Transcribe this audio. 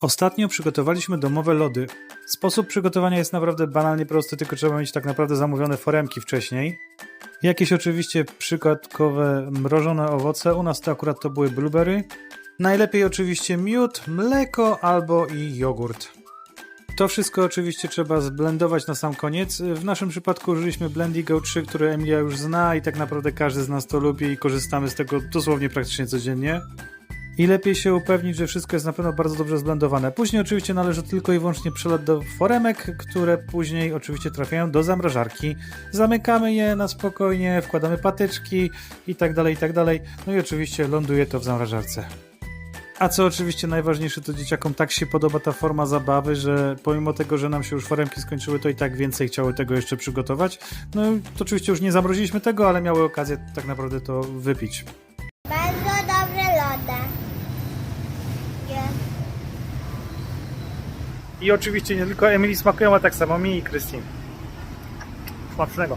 Ostatnio przygotowaliśmy domowe lody. Sposób przygotowania jest naprawdę banalnie prosty, tylko trzeba mieć tak naprawdę zamówione foremki wcześniej. Jakieś oczywiście przykładkowe mrożone owoce, u nas to akurat to były blueberry. Najlepiej oczywiście miód, mleko albo i jogurt. To wszystko oczywiście trzeba zblendować na sam koniec. W naszym przypadku użyliśmy Blendigo 3, które Emilia już zna i tak naprawdę każdy z nas to lubi i korzystamy z tego dosłownie praktycznie codziennie. I lepiej się upewnić, że wszystko jest na pewno bardzo dobrze zblendowane. Później oczywiście należy tylko i wyłącznie przelot do foremek, które później oczywiście trafiają do zamrażarki. Zamykamy je na spokojnie, wkładamy patyczki i tak dalej, i tak dalej. No i oczywiście ląduje to w zamrażarce. A co oczywiście najważniejsze, to dzieciakom tak się podoba ta forma zabawy, że pomimo tego, że nam się już foremki skończyły, to i tak więcej chciały tego jeszcze przygotować. No to oczywiście już nie zamroziliśmy tego, ale miały okazję tak naprawdę to wypić. Bardzo dobre lody. Nie. I oczywiście nie tylko Emily smakują, a tak samo mi i Christine. Smacznego.